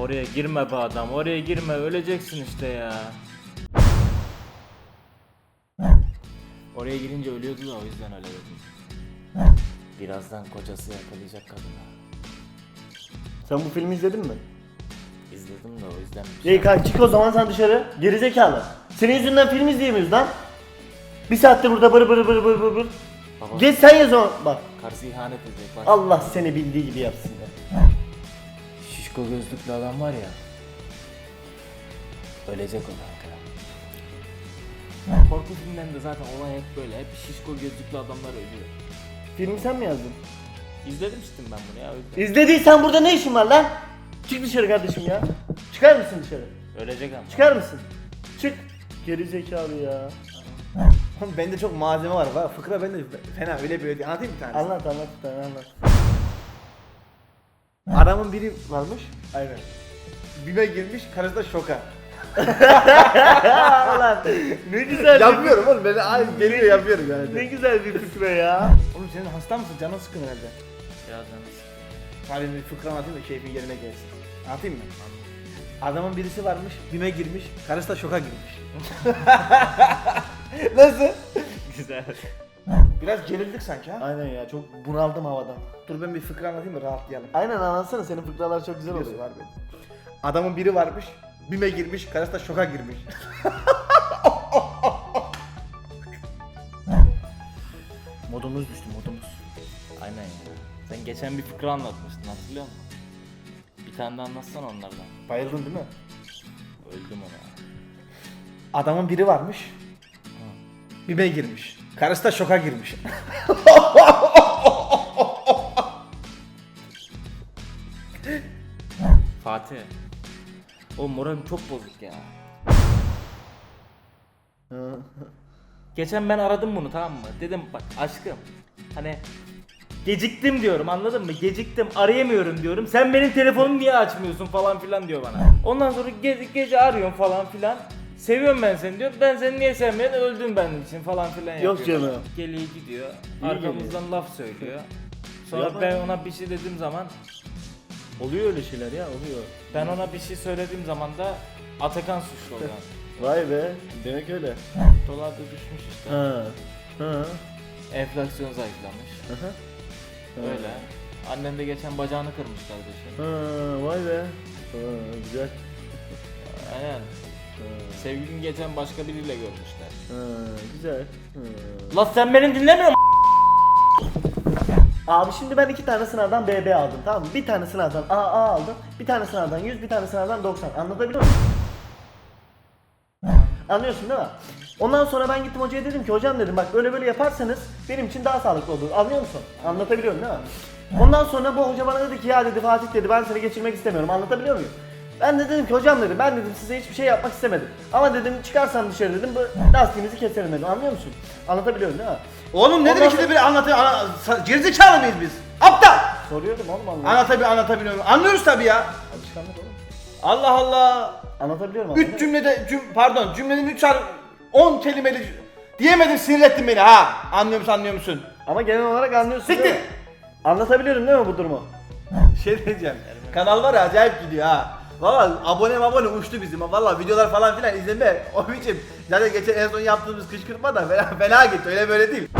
Oraya girme be adam. Oraya girme. Öleceksin işte ya. Oraya girince ölüyordu da o yüzden öyle dedim. Birazdan kocası yakalayacak kadını. Sen bu filmi izledin mi? İzledim de o yüzden. İyi kanka çık o zaman sen dışarı. Gerizekalı. Senin yüzünden film izleyemiyoruz lan. Bir saattir burada bır bır bır bır bır bır. Baba Geç sen yaz o. Bak. karısı ihanet edecek. Bak. Allah seni bildiği gibi yapsın ya. Şişko gözlüklü adam var ya. Ölecek o kanka. Korku filmlerinde zaten olay hep böyle. Hep şişko gözlüklü adamlar ölüyor. Filmi sen mi yazdın? İzlemiştim ben bunu ya o yüzden. İzlediysen burada ne işin var lan? Çık dışarı kardeşim ya. Çıkar mısın dışarı? Ölecek ama. Çıkar mısın? Çık. Gerizekalı ya. Oğlum bende çok malzeme var. var. Fıkra bende fena öyle böyle. Anlatayım bir tane. Anlat anlat bir tane anlat. Adamın biri varmış. Aynen. Bime girmiş, karısı da şoka. Lan ne güzel bir, yapıyorum oğlum ben ay geliyor yapıyorum yani. ne güzel bir fıkra ya. Oğlum senin hasta mısın? Canın sıkın herhalde. Biraz sıkıyor. Hadi bir fıkra anlatayım da keyfin yerine gelsin. Anlatayım mı? Adamın birisi varmış, bime girmiş, karısı da şoka girmiş. Nasıl? Güzel. Biraz gerildik sanki ha. Aynen ya çok bunaldım havadan. Dur ben bir fıkra anlatayım da rahatlayalım. Aynen anlatsana senin fıkralar çok güzel oluyor. var benim. Adamın biri varmış, bime girmiş, karısı da şoka girmiş. Modumuz düştü modumuz. Aynen ya. Sen geçen bir fıkra anlatmıştın hatırlıyor musun? Bir tane de anlatsana onlardan. Bayıldın değil mi? Öldüm ona. Adamın biri varmış. Bime girmiş. Karısı da şoka girmiş. Fatih. O moralim çok bozuk ya. Geçen ben aradım bunu tamam mı? Dedim bak aşkım hani geciktim diyorum anladın mı? Geciktim arayamıyorum diyorum. Sen benim telefonumu niye açmıyorsun falan filan diyor bana. Ondan sonra gece, gece arıyorum falan filan. Seviyorum ben seni diyor. Ben seni niye sevmiyorum? Öldün benim için falan filan Yok yapıyor. canım. Geliyor gidiyor. İyi arkamızdan laf söylüyor. Sonra Yapma ben ya. ona bir şey dediğim zaman Oluyor öyle şeyler ya oluyor. ben ona bir şey söylediğim zaman da Atakan suçlu oluyor. Vay be demek öyle. Dolar da düşmüş işte. Ha. Ha. Enflasyon zayıflamış. Aha. Öyle. Annem de geçen bacağını kırmış kardeşim. Ha, vay be. Ha, güzel. Aynen. Ha, Sevgilini geçen başka biriyle görmüşler. ha, güzel. Ha. La sen beni dinlemiyor musun? Abi şimdi ben iki tane sınavdan BB aldım tamam mı? Bir tane sınavdan AA aldım. Bir tane sınavdan 100, bir tane sınavdan 90. Anlatabiliyor muyum? Anlıyorsun değil mi? Ondan sonra ben gittim hocaya dedim ki hocam dedim bak böyle böyle yaparsanız benim için daha sağlıklı olur. Anlıyor musun? Anlatabiliyorum değil mi? Ondan sonra bu hoca bana dedi ki ya dedi Fatih dedi ben seni geçirmek istemiyorum. Anlatabiliyor muyum? Ben de dedim ki hocam dedim ben dedim size hiçbir şey yapmak istemedim. Ama dedim çıkarsan dışarı dedim bu lastiğinizi keserim dedim. Anlıyor musun? Anlatabiliyorum değil mi? Oğlum ne Ondan demek ki sonra- bir anlatıyor. Ana, sa- gerizekalı mıyız biz? Aptal! Soruyordum oğlum Allah. Anlatabi anlatabiliyorum. Anlıyoruz tabii ya. Alışkanlık oğlum. Allah Allah. Anlatabiliyorum mı? Üç cümlede, cüm, pardon cümlenin üç har 10 kelimeli diyemedim sinirlettin beni ha. Anlıyor musun anlıyor musun? Ama genel olarak anlıyorsun değil mi? Anlatabiliyorum değil mi bu durumu? Şey diyeceğim. Kanal var ya acayip gidiyor ha. Valla abone abone uçtu bizim. Valla videolar falan filan izleme. O biçim. Zaten geçen en son yaptığımız kışkırtma da fena, fena gitti. Öyle böyle değil.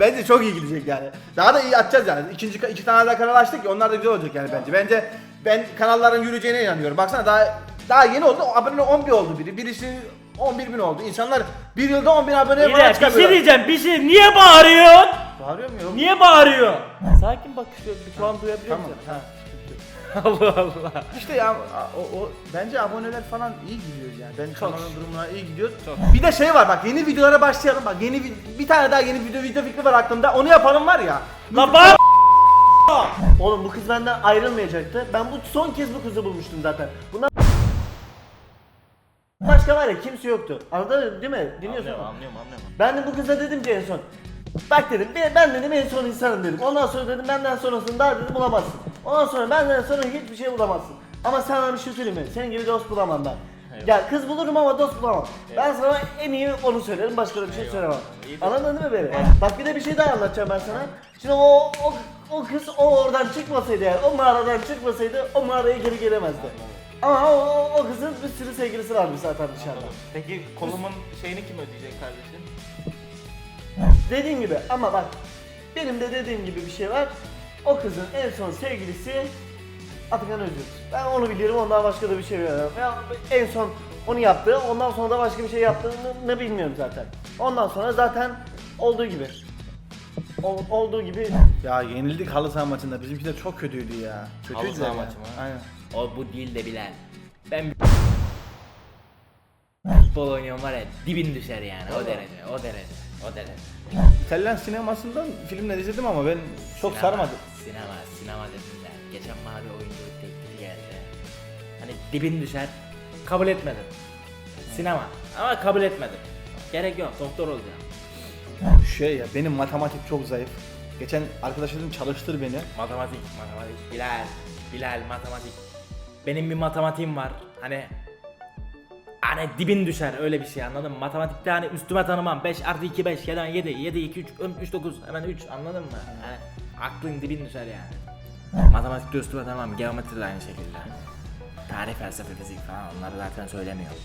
Bence çok iyi gidecek yani. Daha da iyi açacağız yani. İkinci iki tane daha kanal açtık ya onlar da güzel olacak yani bence. Bence ben kanalların yürüyeceğine inanıyorum. Baksana daha daha yeni oldu. Abone 11 oldu biri. Birisi 11 bin oldu. İnsanlar bir yılda 10 bin aboneye Bir falan de bir şey diyeceğim bir şey. Niye bağırıyorsun? Bağırıyor mu yok? Niye bağırıyor? Sakin bak şu, şu an duyabiliyor Tamam. musun? Ha. Allah Allah. İşte ya o, o bence aboneler falan iyi gidiyoruz yani. Ben kanalın durumuna iyi gidiyoruz. Çok. Bir de şey var bak yeni videolara başlayalım bak yeni bir, bir tane daha yeni video video fikri var aklımda. Onu yapalım var ya. Bağır. Oğlum bu kız benden ayrılmayacaktı. Ben bu son kez bu kızı bulmuştum zaten. Bundan başka var ya kimse yoktu. Anladın değil mi? Dinliyorsun. Anlıyorum mu? anlıyorum anlıyorum. Ben de bu kıza dedim ki en son. Bak dedim ben- ben dedim en son insanım dedim. Ondan sonra dedim benden sonrasını daha dedim bulamazsın. Ondan sonra benden sonra hiçbir şey bulamazsın. Ama sana bir şey söyleyeyim mi? Senin gibi dost bulamam ben. Eyvallah. Ya kız bulurum ama dost bulamam. Ben sana en iyi onu söylerim başka da bir şey Eyvallah. söylemem. Anladın değil mi beni? Bak bir de bir şey daha anlatacağım ben sana. Şimdi o o, o kız o oradan çıkmasaydı yani o mağaradan çıkmasaydı o mağaraya geri gelemezdi. Ama o, o, o kızın bir sürü sevgilisi varmış zaten dışarıda. Peki kolumun şeyini kim ödeyecek kardeşim? Dediğim gibi ama bak benim de dediğim gibi bir şey var. O kızın en son sevgilisi Atakan Özgür. Ben onu biliyorum ondan başka da bir şey bilmiyorum. Ya en son onu yaptı ondan sonra da başka bir şey yaptığını ne bilmiyorum zaten. Ondan sonra zaten olduğu gibi. Ol- olduğu gibi Ya yenildik halı saha maçında. Bizimkiler çok kötüydü ya. Kötüydü Halı saha ya. maçı mı? Aynen. O bu değil de Bilal. Ben futbol oynuyorum var ya dibin düşer yani o derece o derece o derece. İtalyan sinemasından filmler izledim ama ben çok Sinema, sarmadı. Sinema, sinema dediler. Geçen bana bir oyunculuk teklifi geldi. Hani dibin düşer, kabul etmedim. Sinema ama kabul etmedim. Gerek yok, doktor olacağım. Şey ya benim matematik çok zayıf. Geçen arkadaşlarım çalıştır beni. Matematik, matematik. Bilal, Bilal matematik. Benim bir matematiğim var. Hani Hani dibin düşer öyle bir şey anladın mı? Matematikte hani üstüme tanımam. 5 artı 2 5 ya da 7 7 2 3 3 9 hemen 3 anladın mı? Hani aklın dibin düşer yani. Matematikte üstüme tanımam. Geometri de aynı şekilde. Tarih, felsefe, fizik falan onları zaten söylemiyorum.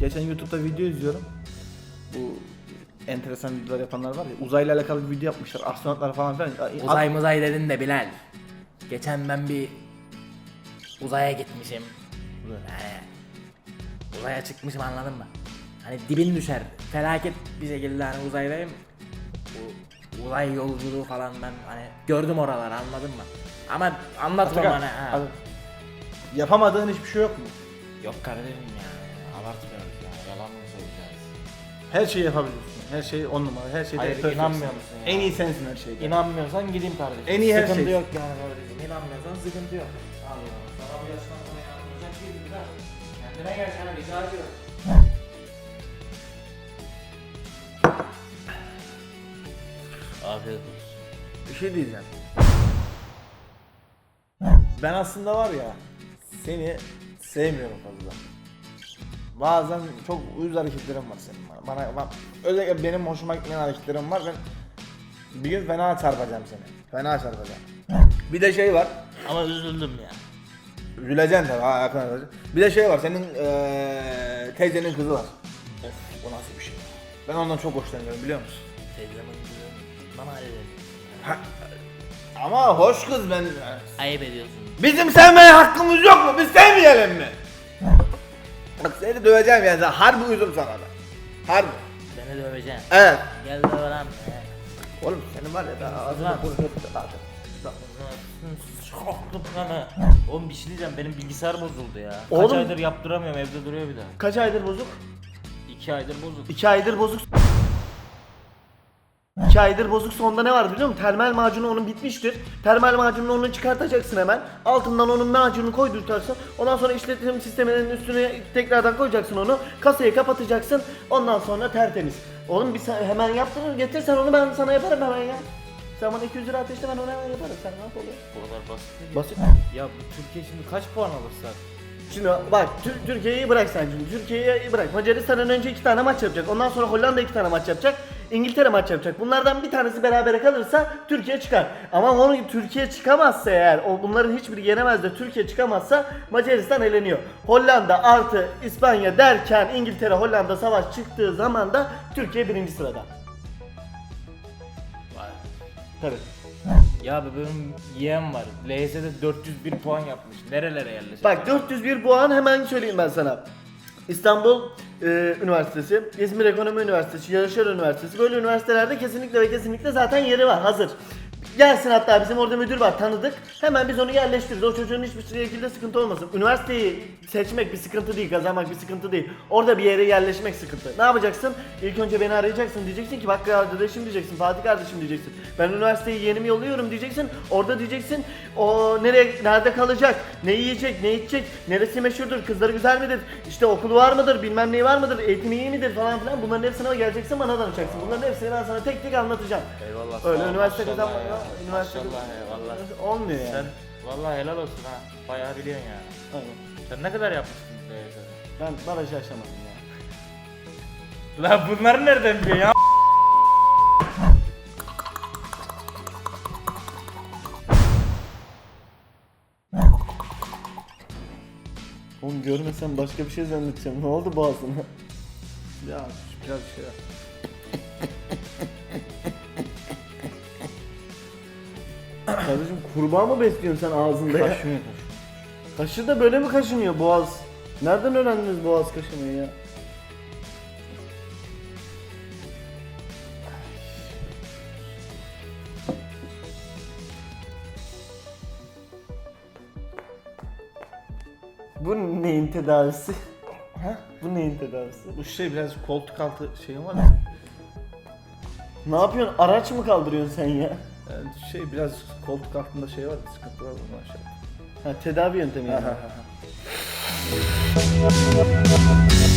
Geçen YouTube'da video izliyorum. Bu enteresan videolar yapanlar var ya uzayla alakalı bir video yapmışlar. Astronotlar falan filan. Uzay muzay dedin de Bilal. Geçen ben bir uzaya gitmişim. Yani uzaya çıkmışım anladın mı? Hani dibin düşer. Felaket bir şekilde hani uzaydayım. Bu uzay yolculuğu falan ben hani gördüm oraları anladın mı? Ama anlatmam Atakan, hani. ha. abi, Yapamadığın hiçbir şey yok mu? Yok kardeşim ya. Abartmıyoruz ya. Yalan mı söyleyeceğiz? Her şeyi yapabiliyorsun. Her şey on numara. Her şeyde Hayır, inanmıyor musun ya? En iyi sensin her şeyde. İnanmıyorsan gideyim kardeşim. En iyi her sıkıntı şey. yok yani kardeşim. İnanmıyorsan sıkıntı yok. Allah sana bu yaştan sonra inanmayacak değilim de. Kendine gel sana rica ediyorum. Afiyet olsun. Bir şey diyeceğim. Ben aslında var ya seni sevmiyorum fazla. Bazen çok uyuz hareketlerim var senin bana. Bana bak, özellikle benim hoşuma gitmeyen hareketlerim var. Ben bir gün fena çarpacağım seni. Fena çarpacağım. Bir de şey var. Ama üzüldüm ya. Üzüleceksin tabii ha yakın. Bir de şey var senin eee teyzenin kızı var. Of bu nasıl bir şey. Ben ondan çok hoşlanıyorum biliyor musun? Teyzemin kızı. Halledin. Ha, ama hoş kız ben. Ayıp ediyorsun. Bizim sevmeye hakkımız yok mu? Biz sevmeyelim mi? Bak seni döveceğim yani. Harbi uyudum sana ben. Harbi. Beni döveceksin. Evet. Gel döv lan. Oğlum senin var ya daha Lan. burnunu Soktum bana. Oğlum bir şey diyeceğim benim bilgisayar bozuldu ya. Kaç Oğlum- aydır yaptıramıyorum evde duruyor bir daha. kaç aydır bozuk? İki aydır bozuk. 2 aydır bozuk. 2 aydır bozuk sonunda ne var biliyor musun? Termal macunu onun bitmiştir. Termal macununu onu çıkartacaksın hemen. Altından onun macununu koydurtarsın. Ondan sonra işletim sisteminin üstüne tekrardan koyacaksın onu. Kasayı kapatacaksın. Ondan sonra tertemiz. Oğlum bir sen hemen yaptırır getir sen onu ben sana yaparım hemen ya. Sen bana 200 lira ateşle ben onu hemen yaparım. Sen ne yapalım? Bu kadar basit değil. Basit. Ya bu Türkiye şimdi kaç puan alırsa? Şimdi bak Tür- Türkiye'yi bırak sen şimdi. Türkiye'yi bırak. Macaristan'dan önce iki tane maç yapacak. Ondan sonra Hollanda iki tane maç yapacak. İngiltere maç yapacak. Bunlardan bir tanesi berabere kalırsa Türkiye çıkar. Ama onu Türkiye çıkamazsa eğer o bunların hiçbiri yenemez de Türkiye çıkamazsa Macaristan eleniyor. Hollanda artı İspanya derken İngiltere Hollanda savaş çıktığı zaman da Türkiye birinci sırada. Tabii. Ya abi benim yeğen var. LYS'de 401 puan yapmış. Nerelere yerleşecek? Bak 401 puan hemen söyleyeyim ben sana. İstanbul e, Üniversitesi, İzmir Ekonomi Üniversitesi, Yaşar Üniversitesi böyle üniversitelerde kesinlikle ve kesinlikle zaten yeri var hazır. Gelsin hatta bizim orada müdür var tanıdık. Hemen biz onu yerleştiririz. O çocuğun hiçbir şekilde sıkıntı olmasın. Üniversiteyi seçmek bir sıkıntı değil, kazanmak bir sıkıntı değil. Orada bir yere yerleşmek sıkıntı. Ne yapacaksın? İlk önce beni arayacaksın. Diyeceksin ki bak kardeşim diyeceksin, Fatih kardeşim diyeceksin. Ben üniversiteyi yeni mi yolluyorum diyeceksin. Orada diyeceksin o nereye nerede kalacak? Ne yiyecek, ne içecek? Neresi meşhurdur? Kızları güzel midir? İşte okulu var mıdır? Bilmem neyi var mıdır? Eğitimi iyi midir falan filan. Bunların hepsine geleceksin bana danışacaksın. Bunların hepsini ben sana tek tek anlatacağım. Eyvallah. Öyle üniversite kazanmak ama Maşallah ya, vallahi. olmuyor yani. Sen vallahi helal olsun ha. Bayağı biliyorsun yani. Aynen. Sen ne kadar yapmışsın DYT'de? Ben barajı aşamadım ya. La bunları nereden biliyor ya? Oğlum görmesem başka bir şey zannedeceğim. Ne oldu boğazına? Ya biraz şey. Kardeşim kurbağa mı besliyorsun sen ağzında ya? Kaşınıyor. Kaşı da böyle mi kaşınıyor boğaz? Nereden öğrendiniz boğaz kaşımayı ya? Bu neyin tedavisi? Ha? Bu neyin tedavisi? Bu şey biraz koltuk altı şeyim var ya. Ne yapıyorsun? Araç mı kaldırıyorsun sen ya? Yani şey biraz koltuk altında şey var, sıkıntı var ondan şey. Ha tedavi yöntemi yani.